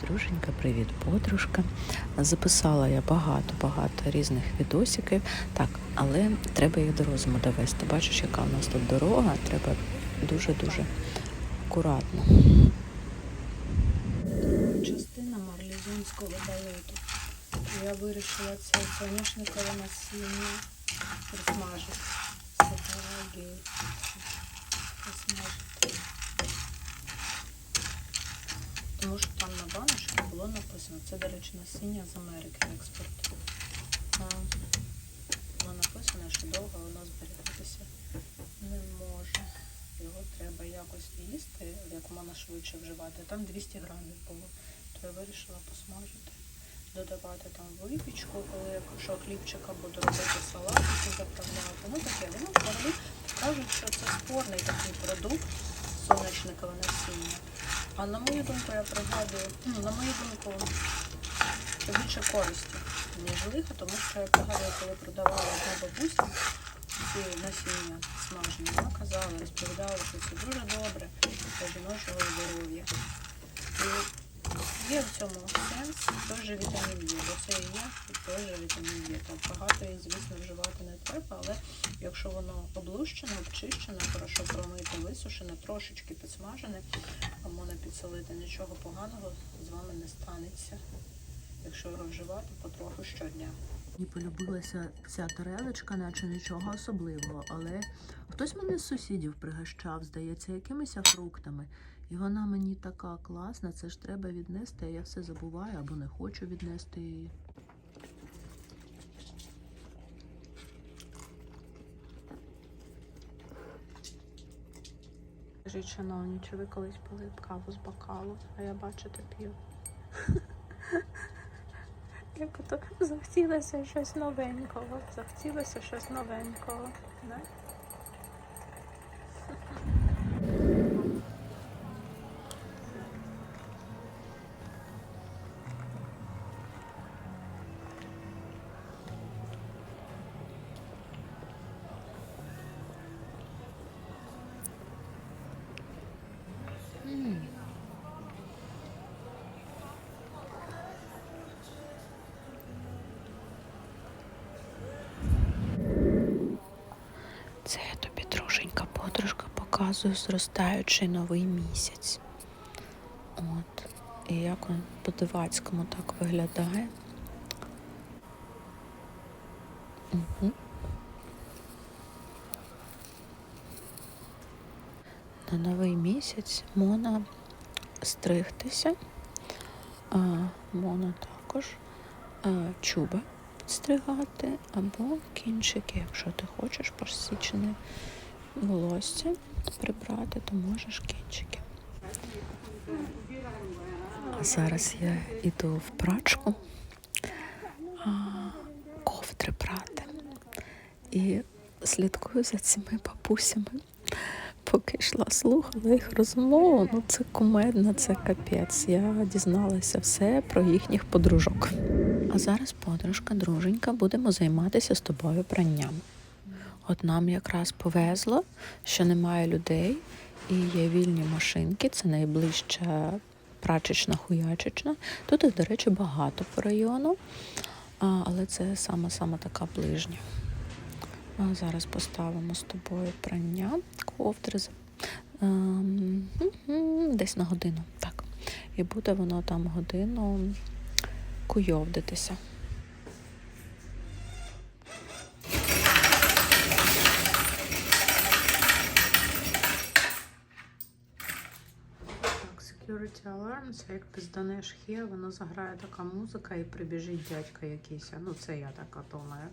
друженька, привіт, подружка. Записала я багато-багато різних відосиків. Так, але треба їх до розуму довести. Бачиш, яка у нас тут дорога, треба дуже-дуже акуратно. Частина марлезонського балету. Я вирішила це соняшникове насіння присмажити. Сапараги присмажити. Тому що там на баночці було написано. Це, до речі, насіння з Америки експорт. Було написано, що довго воно зберігатися не може. Його треба якось їсти, як можна швидше вживати. Там 200 грамів було, то я вирішила посмажити, додавати там випічку, коли якщо хлібчика буду робити салатики, заправляти. Ну таке, воно кажуть, що це спорний такий продукт, сонячникове насіння. А на мою думку, я пригадую, ну, на мою думку, це більше користі, ніж лиха, тому що я пригадую, коли продавала одна бабуся ці насіння смажені, вона казала, розповідала, що це дуже добре для жіночого здоров'я. Є в цьому сенс, теж вітамін Є, бо це і є і теж вітамін Є. Там багато її, звісно, вживати не треба, але якщо воно облущене, обчищене, хорошо промите, висушене, трошечки підсмажене, а можна підсолити, нічого поганого з вами не станеться, якщо його вживати потроху щодня. Мені полюбилася ця тарелочка, наче нічого особливого, але хтось мене з сусідів пригощав, здається, якимись фруктами. І вона мені така класна, це ж треба віднести, а я все забуваю або не хочу віднести її. Скажіть, шановні, чи ви колись пили каву з бокалу, а я бачите п'ю. Як то захотілося щось новенького, захотілося щось новенького. Да? Це я тобі, друженька, подружка, показую зростаючий новий місяць. От. І як він по-дивацькому так виглядає. Угу. На новий місяць можна стригтися, а, можна також а, чуби підстригати або кінчики, якщо ти хочеш посічене волосся прибрати, то можеш кінчики. А зараз я йду в прачку а, ковдри брати і слідкую за цими бабусями. Поки йшла, слухала їх розмову, ну це кумедно, це капець. Я дізналася все про їхніх подружок. А зараз, подружка, друженька, будемо займатися з тобою пранням. От нам якраз повезло, що немає людей і є вільні машинки, це найближча прачечна хуячечна. Тут їх, до речі, багато по району, але це саме-саме така ближня. А зараз поставимо з тобою прання ковдри ем, десь на годину. Так. І буде воно там годину куйовдитися. Security alarm, це як пізданеш хе, воно заграє така музика і прибіжить дядька якийсь. Ну, це я так думаю.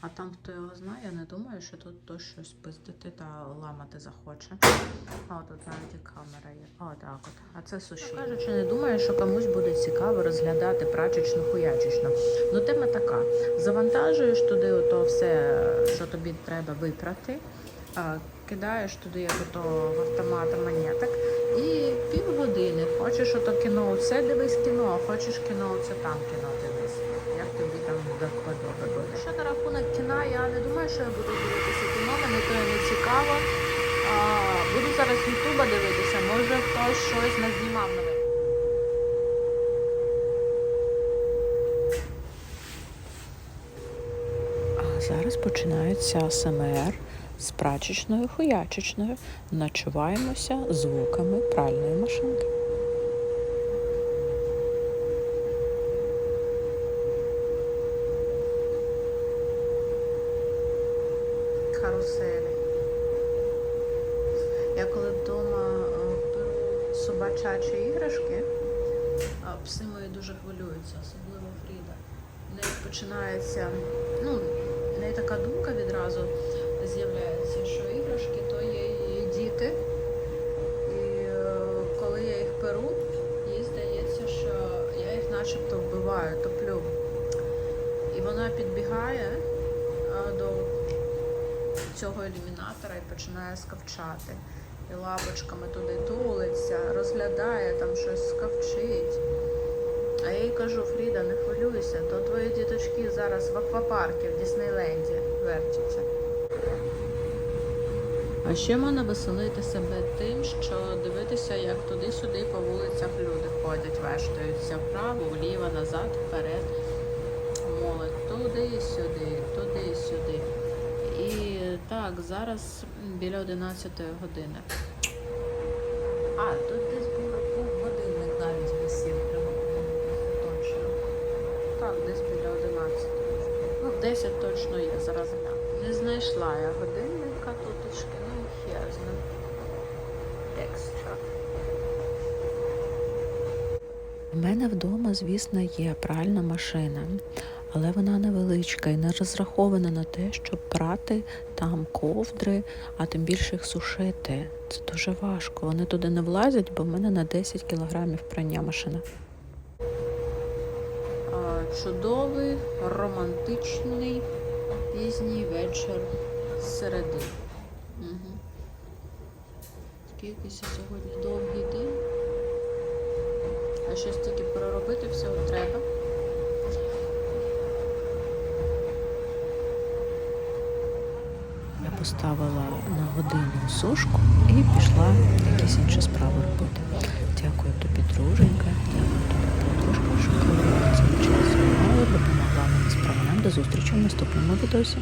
А там хто його знає, я не думаю, що тут хтось щось пиздити та ламати захоче. А тут навіть і камера є. О, так от. А це суші. Кажучи, не думаю, що комусь буде цікаво розглядати прачечну хуячечну. Ну, тема така: завантажуєш туди ото все, що тобі треба випрати, кидаєш туди як ото в автомат монеток. І півгодини. Хочеш ото кіно, це дивись кіно, а хочеш кіно, це там кіно дивись. Як тобі там подобає. Що на рахунок кіна, я не думаю, що я буду дивитися кіно, мені то не цікаво. А, Буду зараз Ютуба дивитися, може хтось щось назнімав нове. А зараз починається СМР з прачечною хуячечною. Начуваємося звуками пральної машинки. Каруселі. Я коли вдома е, беру собачачі іграшки, пси мої дуже хвилюються, особливо Фріда. В неї починається, ну, в неї така думка відразу з'являється, що іграшки то є її діти. І е, коли я їх перу, їй здається, що я їх начебто вбиваю, топлю. І вона підбігає до цього ілюмінатора і починає скавчати. І лапочками туди тулиться, розглядає, там щось скавчить. А я їй кажу, Фріда, не хвилюйся, то твої діточки зараз в аквапаркі в Діснейленді вертяться. А ще можна веселити себе тим, що дивитися, як туди-сюди по вулицях люди ходять, вештаються вправо, вліво, назад, вперед. Молодь туди-сюди, туди-сюди. І так, зараз біля 11 години. А, тут десь був, годинник навіть висів, подивитися точно. Так, десь біля 11. Ну, 10 точно є, зараз гляну. Не знайшла я годинника У мене вдома, звісно, є пральна машина, але вона невеличка і не розрахована на те, щоб прати там ковдри, а тим більше їх сушити. Це дуже важко. Вони туди не влазять, бо в мене на 10 кілограмів прання машина. Чудовий, романтичний пізній вечір середи. Угу. Якийсь сьогодні довгий день. А щось тільки переробити всього треба. Я поставила на годину сушку і пішла якісь інші справи робити. Дякую тобі, друженька, дякую тобі, подружка, що цей час допомогла мені з. До зустрічі в наступному відосі.